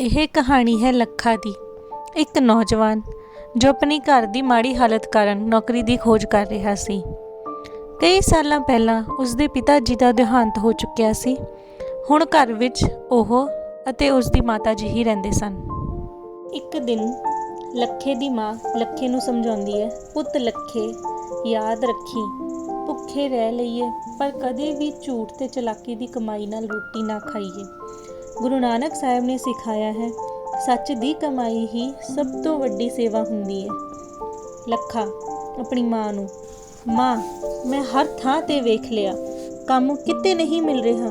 ਇਹ ਕਹਾਣੀ ਹੈ ਲੱਖਾ ਦੀ। ਇੱਕ ਨੌਜਵਾਨ ਜੋ ਆਪਣੀ ਘਰ ਦੀ ਮਾੜੀ ਹਾਲਤ ਕਾਰਨ ਨੌਕਰੀ ਦੀ ਖੋਜ ਕਰ ਰਿਹਾ ਸੀ। ਕਈ ਸਾਲਾਂ ਪਹਿਲਾਂ ਉਸਦੇ ਪਿਤਾ ਜੀ ਦਾ ਦੇਹਾਂਤ ਹੋ ਚੁੱਕਿਆ ਸੀ। ਹੁਣ ਘਰ ਵਿੱਚ ਉਹ ਅਤੇ ਉਸਦੀ ਮਾਤਾ ਜੀ ਹੀ ਰਹਿੰਦੇ ਸਨ। ਇੱਕ ਦਿਨ ਲੱਖੇ ਦੀ ਮਾਂ ਲੱਖੇ ਨੂੰ ਸਮਝਾਉਂਦੀ ਹੈ, ਪੁੱਤ ਲੱਖੇ, ਯਾਦ ਰੱਖੀ। ਭੁੱਖੇ ਰਹਿ ਲਈਏ, ਪਰ ਕਦੇ ਵੀ ਝੂਠ ਤੇ ਚਲਾਕੀ ਦੀ ਕਮਾਈ ਨਾਲ ਰੋਟੀ ਨਾ ਖਾਈਏ। ਗੁਰੂ ਨਾਨਕ ਸਾਹਿਬ ਨੇ ਸਿਖਾਇਆ ਹੈ, ਸੱਚ ਦੀ ਕਮਾਈ ਹੀ ਸਭ ਤੋਂ ਵੱਡੀ ਸੇਵਾ ਹੁੰਦੀ ਹੈ। ਲੱਖਾ, ਆਪਣੀ ਮਾਂ ਨੂੰ। ਮਾਂ, ਮੈਂ ਹਰ ਥਾਂ ਤੇ ਵੇਖ ਲਿਆ, ਕੰਮ ਕਿਤੇ ਨਹੀਂ ਮਿਲ ਰਿਹਾ।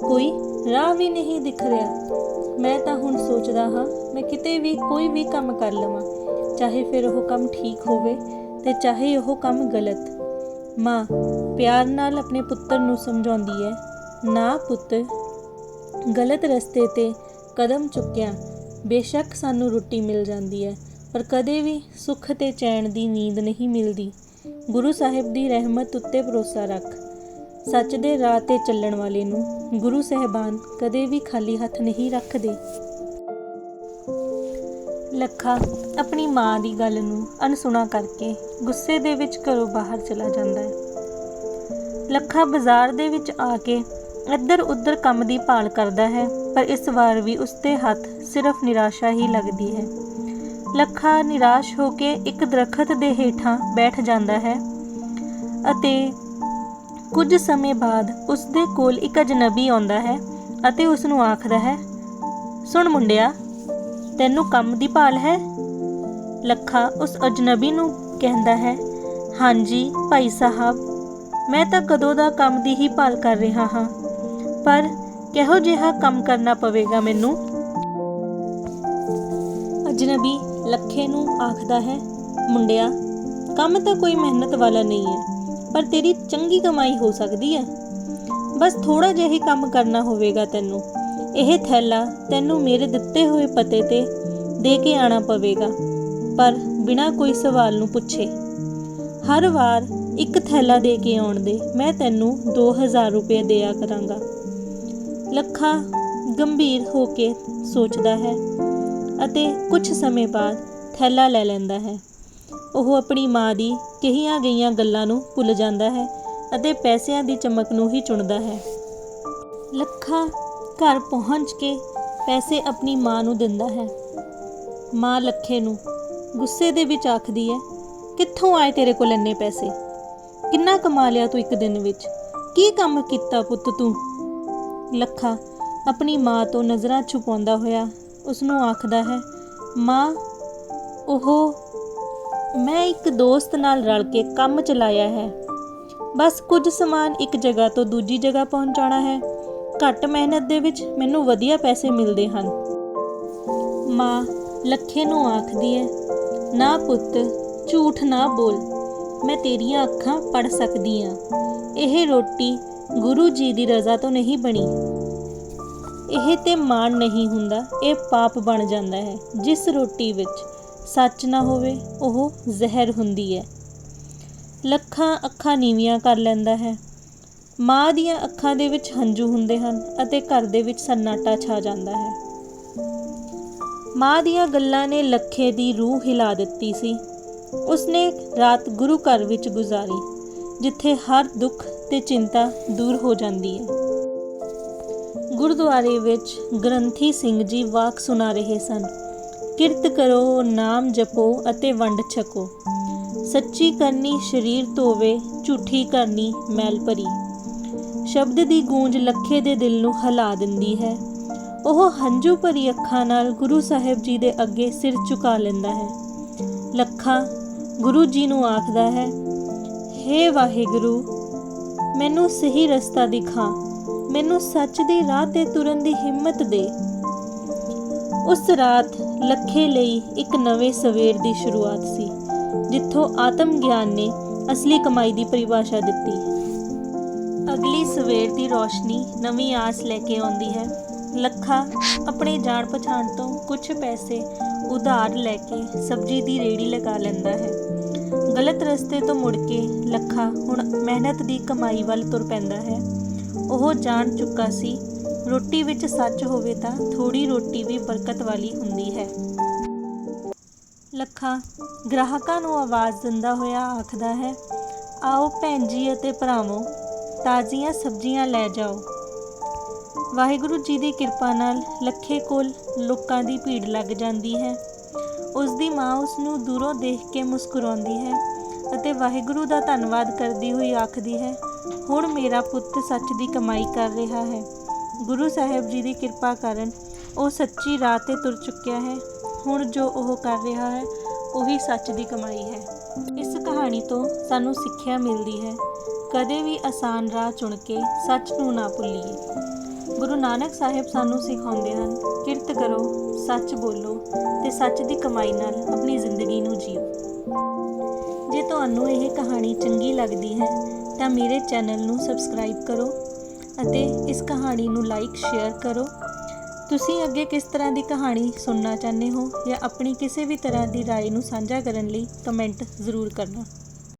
ਕੋਈ ਰਾਹ ਵੀ ਨਹੀਂ ਦਿਖ ਰਿਹਾ। ਮੈਂ ਤਾਂ ਹੁਣ ਸੋਚਦਾ ਹਾਂ, ਮੈਂ ਕਿਤੇ ਵੀ ਕੋਈ ਵੀ ਕੰਮ ਕਰ ਲਵਾਂ, ਚਾਹੇ ਫਿਰ ਉਹ ਕੰਮ ਠੀਕ ਹੋਵੇ ਤੇ ਚਾਹੇ ਉਹ ਕੰਮ ਗਲਤ। ਮਾਂ, ਪਿਆਰ ਨਾਲ ਆਪਣੇ ਪੁੱਤਰ ਨੂੰ ਸਮਝਾਉਂਦੀ ਹੈ, ਨਾ ਪੁੱਤ ਗਲਤ ਰਸਤੇ ਤੇ ਕਦਮ ਚੁੱਕਿਆ, ਬੇਸ਼ੱਕ ਸਾਨੂੰ ਰੋਟੀ ਮਿਲ ਜਾਂਦੀ ਹੈ, ਪਰ ਕਦੇ ਵੀ ਸੁੱਖ ਤੇ ਚੈਨ ਦੀ ਨੀਂਦ ਨਹੀਂ ਮਿਲਦੀ। ਗੁਰੂ ਸਾਹਿਬ ਦੀ ਰਹਿਮਤ ਉੱਤੇ ਭਰੋਸਾ ਰੱਖ। ਸੱਚ ਦੇ ਰਾਹ ਤੇ ਚੱਲਣ ਵਾਲੇ ਨੂੰ ਗੁਰੂ ਸਹਿਬਾਨ ਕਦੇ ਵੀ ਖਾਲੀ ਹੱਥ ਨਹੀਂ ਰੱਖਦੇ। ਲੱਖਾ ਆਪਣੀ ਮਾਂ ਦੀ ਗੱਲ ਨੂੰ ਅਣਸੁਣਾ ਕਰਕੇ ਗੁੱਸੇ ਦੇ ਵਿੱਚ ਘਰੋਂ ਬਾਹਰ ਚਲਾ ਜਾਂਦਾ ਹੈ। ਲੱਖਾ ਬਾਜ਼ਾਰ ਦੇ ਵਿੱਚ ਆ ਕੇ ਇੱਧਰ ਉੱਧਰ ਕੰਮ ਦੀ ਭਾਲ ਕਰਦਾ ਹੈ, ਪਰ ਇਸ ਵਾਰ ਵੀ ਉਸਦੇ ਹੱਥ ਸਿਰਫ ਨਿਰਾਸ਼ਾ ਹੀ ਲੱਗਦੀ ਹੈ। ਲੱਖਾ ਨਿਰਾਸ਼ ਹੋ ਕੇ ਇੱਕ ਦਰਖਤ ਦੇ ਹੇਠਾਂ ਬੈਠ ਜਾਂਦਾ ਹੈ ਅਤੇ ਕੁਝ ਸਮੇਂ ਬਾਅਦ ਉਸਦੇ ਕੋਲ ਇੱਕ ਅਜਨਬੀ ਆਉਂਦਾ ਹੈ ਅਤੇ ਉਸ ਨੂੰ ਆਖਦਾ ਹੈ, ਸੁਣ ਮੁੰਡਿਆ, ਤੈਨੂੰ ਕੰਮ ਦੀ ਭਾਲ ਹੈ? ਲੱਖਾ ਉਸ ਅਜਨਬੀ ਨੂੰ ਕਹਿੰਦਾ ਹੈ, ਹਾਂਜੀ ਭਾਈ ਸਾਹਿਬ, ਮੈਂ ਤਾਂ ਕਦੋਂ ਦਾ ਕੰਮ ਦੀ ਹੀ ਭਾਲ ਕਰ ਰਿਹਾ ਹਾਂ। ਪਰ ਕਿਹੋ ਜਿਹਾ ਕੰਮ ਕਰਨਾ ਪਵੇਗਾ ਮੈਨੂੰ? ਅਜਨਬੀ ਲੱਖੇ ਨੂੰ ਆਖਦਾ ਹੈ, ਮੁੰਡਿਆ, ਕੰਮ ਤਾਂ ਕੋਈ ਮਿਹਨਤ ਵਾਲਾ ਨਹੀਂ ਹੈ, ਪਰ ਤੇਰੀ ਚੰਗੀ ਕਮਾਈ ਹੋ ਸਕਦੀ ਹੈ। ਬਸ ਥੋੜਾ ਜਿਹਾ ਹੀ ਕੰਮ ਕਰਨਾ ਹੋਵੇਗਾ ਤੈਨੂੰ। ਇਹ ਥੈਲਾ ਤੈਨੂੰ ਮੇਰੇ ਦਿੱਤੇ ਹੋਏ ਪਤੇ ਤੇ ਦੇ ਕੇ ਆਣਾ ਪਵੇਗਾ, ਪਰ ਬਿਨਾਂ ਕੋਈ ਸਵਾਲ ਨੂੰ ਪੁੱਛੇ। ਹਰ ਵਾਰ ਇੱਕ ਥੈਲਾ ਦੇ ਕੇ ਆਉਣ ਦੇ ਮੈਂ ਤੈਨੂੰ 2000 ਰੁਪਏ ਦਿਆ ਕਰਾਂਗਾ। ਲੱਖਾ ਗੰਭੀਰ ਹੋ ਕੇ ਸੋਚਦਾ ਹੈ ਅਤੇ ਕੁਝ ਸਮੇਂ ਬਾਅਦ ਥੈਲਾ ਲੈ ਲੈਂਦਾ ਹੈ। ਉਹ ਆਪਣੀ ਮਾਂ ਦੀ ਕਹੀਆਂ ਗਈਆਂ ਗੱਲਾਂ ਨੂੰ ਭੁੱਲ ਜਾਂਦਾ ਹੈ ਅਤੇ ਪੈਸਿਆਂ ਦੀ ਚਮਕ ਨੂੰ ਹੀ ਚੁਣਦਾ ਹੈ। ਲੱਖਾ ਘਰ ਪਹੁੰਚ ਕੇ ਪੈਸੇ ਆਪਣੀ ਮਾਂ ਨੂੰ ਦਿੰਦਾ ਹੈ। ਮਾਂ ਲੱਖੇ ਨੂੰ ਗੁੱਸੇ ਦੇ ਵਿੱਚ ਆਖਦੀ ਹੈ, ਕਿੱਥੋਂ ਆਏ ਤੇਰੇ ਕੋਲ ਇੰਨੇ ਪੈਸੇ? ਕਿੰਨਾ ਕਮਾ ਲਿਆ ਤੂੰ ਇੱਕ ਦਿਨ ਵਿੱਚ? ਕੀ ਕੰਮ ਕੀਤਾ ਪੁੱਤ ਤੂੰ? ਲੱਖਾ ਆਪਣੀ ਮਾਂ ਤੋਂ ਨਜ਼ਰਾਂ ਛੁਪਾਉਂਦਾ ਹੋਇਆ ਉਸ ਨੂੰ ਆਖਦਾ ਹੈ, ਮਾਂ ਉਹ ਮੈਂ ਇੱਕ ਦੋਸਤ ਨਾਲ ਰਲ ਕੇ ਕੰਮ ਚਲਾਇਆ ਹੈ। ਬਸ ਕੁਝ ਸਮਾਨ ਇੱਕ ਜਗ੍ਹਾ ਤੋਂ ਦੂਜੀ ਜਗ੍ਹਾ ਪਹੁੰਚਾਉਣਾ ਹੈ। ਘੱਟ ਮਿਹਨਤ ਦੇ ਵਿੱਚ ਮੈਨੂੰ ਵਧੀਆ ਪੈਸੇ ਮਿਲਦੇ ਹਨ। ਮਾਂ ਲੱਖੇ ਨੂੰ ਆਖਦੀ ਹੈ, ਨਾ ਪੁੱਤ, ਝੂਠ ਨਾ ਬੋਲ। ਮੈਂ ਤੇਰੀਆਂ ਅੱਖਾਂ ਪੜ ਸਕਦੀ ਹਾਂ ਇਹ ਰੋਟੀ ਗੁਰੂ ਜੀ ਦੀ ਰਜ਼ਾ ਤੋਂ ਨਹੀਂ ਬਣੀ। ਇਹ ਤੇ ਮਾਣ ਨਹੀਂ ਹੁੰਦਾ, ਇਹ ਪਾਪ ਬਣ ਜਾਂਦਾ ਹੈ। ਜਿਸ ਰੋਟੀ ਵਿੱਚ ਸੱਚ ਨਾ ਹੋਵੇ, ਉਹ ਜ਼ਹਿਰ ਹੁੰਦੀ ਹੈ। ਲੱਖਾਂ ਅੱਖਾਂ ਨੀਵੀਆਂ ਕਰ ਲੈਂਦਾ ਹੈ। ਮਾਂ ਦੀਆਂ ਅੱਖਾਂ ਦੇ ਵਿੱਚ ਹੰਝੂ ਹੁੰਦੇ ਹਨ ਅਤੇ ਘਰ ਦੇ ਵਿੱਚ ਸੰਨਾਟਾ ਛਾ ਜਾਂਦਾ ਹੈ। ਮਾਂ ਦੀਆਂ ਗੱਲਾਂ ਨੇ ਲੱਖੇ ਦੀ ਰੂਹ ਹਿਲਾ ਦਿੱਤੀ ਸੀ। ਉਸਨੇ ਰਾਤ ਗੁਰੂ ਘਰ ਵਿੱਚ ਗੁਜ਼ਾਰੀ, ਜਿੱਥੇ ਹਰ ਦੁੱਖ ਤੇ ਚਿੰਤਾ ਦੂਰ ਹੋ ਜਾਂਦੀ ਹੈ। ਗੁਰਦੁਆਰੇ ਵਿੱਚ ਗ੍ਰੰਥੀ ਸਿੰਘ ਜੀ ਵਾਕ ਸੁਣਾ ਰਹੇ ਸਨ, ਕਿਰਤ ਕਰੋ, ਨਾਮ ਜਪੋ ਅਤੇ ਵੰਡ ਛਕੋ। ਸੱਚੀ ਕਰਨੀ ਸਰੀਰ ਧੋਵੇ, ਝੂਠੀ ਕਰਨੀ ਮੈਲ ਭਰੀ। ਸ਼ਬਦ ਦੀ ਗੂੰਜ ਲੱਖੇ ਦੇ ਦਿਲ ਨੂੰ ਹਿਲਾ ਦਿੰਦੀ ਹੈ। ਉਹ ਹੰਝੂ ਭਰੀ ਅੱਖਾਂ ਨਾਲ ਗੁਰੂ ਸਾਹਿਬ ਜੀ ਦੇ ਅੱਗੇ ਸਿਰ ਝੁਕਾ ਲੈਂਦਾ ਹੈ। ਲੱਖਾ ਗੁਰੂ ਜੀ ਨੂੰ ਆਖਦਾ ਹੈ हे ਵਾਹਿਗੁਰੂ ਮੈਨੂੰ ਸਹੀ ਰਸਤਾ ਦਿਖਾ। ਮੈਨੂੰ ਸੱਚ ਦੀ ਰਾਹ ਤੇ ਤੁਰਨ ਦੀ ਹਿੰਮਤ ਦੇ। ਉਸ ਰਾਤ ਲੱਖੇ ਲਈ ਇੱਕ ਨਵੇਂ ਸਵੇਰ ਦੀ ਸ਼ੁਰੂਆਤ ਸੀ, ਜਿੱਥੋਂ ਆਤਮ ਗਿਆਨ ਨੇ ਅਸਲੀ ਕਮਾਈ ਦੀ ਪਰਿਭਾਸ਼ਾ ਦਿੱਤੀ। ਅਗਲੀ ਸਵੇਰ ਦੀ ਰੋਸ਼ਨੀ ਨਵੀਂ ਆਸ ਲੈ ਕੇ ਆਉਂਦੀ ਹੈ। ਲੱਖਾ ਆਪਣੇ ਜਾਣ ਪਛਾਣ ਤੋਂ ਕੁਝ ਪੈਸੇ ਉਧਾਰ ਲੈ ਕੇ ਸਬਜ਼ੀ ਦੀ ਰੇੜੀ ਲਗਾ ਲੈਂਦਾ ਹੈ। ਗਲਤ ਰਸਤੇ ਤੋਂ ਮੁੜ ਕੇ ਲੱਖਾ ਹੁਣ ਮਿਹਨਤ ਦੀ ਕਮਾਈ ਵੱਲ ਤੁਰ ਪੈਂਦਾ ਹੈ। ਉਹ ਜਾਣ ਚੁੱਕਾ ਸੀ, ਰੋਟੀ ਵਿੱਚ ਸੱਚ ਹੋਵੇ ਤਾਂ ਥੋੜੀ ਰੋਟੀ ਵੀ ਬਰਕਤ ਵਾਲੀ ਹੁੰਦੀ ਹੈ। ਲੱਖਾ, ਗ੍ਰਾਹਕਾਂ ਨੂੰ ਆਵਾਜ਼ ਦਿੰਦਾ ਹੋਇਆ ਆਖਦਾ ਹੈ, ਆਓ ਭੈਣ ਜੀ ਅਤੇ ਭਰਾਵੋ, ਤਾਜ਼ੀਆਂ ਸਬਜ਼ੀਆਂ ਲੈ ਜਾਓ। ਵਾਹਿਗੁਰੂ ਜੀ ਦੀ ਕਿਰਪਾ ਨਾਲ ਲੱਖੇ ਕੋਲ ਲੋਕਾਂ ਦੀ ਭੀੜ ਲੱਗ ਜਾਂਦੀ ਹੈ। ਉਸ ਦੀ ਮਾਂ ਉਸ ਨੂੰ ਦੂਰੋਂ ਦੇਖ ਕੇ ਮੁਸਕਰਾਉਂਦੀ ਹੈ ਅਤੇ ਵਾਹਿਗੁਰੂ ਦਾ ਧੰਨਵਾਦ ਕਰਦੀ ਹੋਈ ਆਖਦੀ ਹੈ, ਹੁਣ ਮੇਰਾ ਪੁੱਤ ਸੱਚ ਦੀ ਕਮਾਈ ਕਰ ਰਿਹਾ ਹੈ। ਗੁਰੂ ਸਾਹਿਬ ਜੀ ਦੀ ਕਿਰਪਾ ਕਾਰਨ ਉਹ ਸੱਚੀ ਰਾਹ ਤੇ ਤੁਰ ਚੁੱਕਿਆ ਹੈ। ਹੁਣ ਜੋ ਉਹ ਕਰ ਰਿਹਾ ਹੈ, ਉਹੀ ਸੱਚ ਦੀ ਕਮਾਈ ਹੈ। ਇਸ ਕਹਾਣੀ ਤੋਂ ਸਾਨੂੰ ਸਿੱਖਿਆ ਮਿਲਦੀ ਹੈ, ਕਦੇ ਵੀ ਆਸਾਨ ਰਾਹ ਚੁਣ ਕੇ ਸੱਚ ਨੂੰ ਨਾ ਭੁੱਲੀਏ। ਗੁਰੂ ਨਾਨਕ ਸਾਹਿਬ ਸਾਨੂੰ ਸਿਖਾਉਂਦੇ ਹਨ ਕਿਰਤ ਕਰੋ ਸੱਚ ਬੋਲੋ ਤੇ ਸੱਚ ਦੀ ਕਮਾਈ ਨਾਲ ਆਪਣੀ ਜ਼ਿੰਦਗੀ ਨੂੰ ਜੀਓ ਜੇ ਤੁਹਾਨੂੰ ਇਹ ਕਹਾਣੀ ਚੰਗੀ ਲੱਗਦੀ ਹੈ ਤਾਂ ਮੇਰੇ ਚੈਨਲ ਨੂੰ ਸਬਸਕ੍ਰਾਈਬ ਕਰੋ ਅਤੇ ਇਸ ਕਹਾਣੀ ਨੂੰ ਲਾਈਕ ਸ਼ੇਅਰ ਕਰੋ ਤੁਸੀਂ ਅੱਗੇ ਕਿਸ ਤਰ੍ਹਾਂ ਦੀ ਕਹਾਣੀ ਸੁਣਨਾ ਚਾਹੁੰਦੇ ਹੋ ਜਾਂ ਆਪਣੀ ਕਿਸੇ ਵੀ ਤਰ੍ਹਾਂ ਦੀ رائے ਨੂੰ ਸਾਂਝਾ ਕਰਨ ਲਈ ਕਮੈਂਟ ਜ਼ਰੂਰ ਕਰਨਾ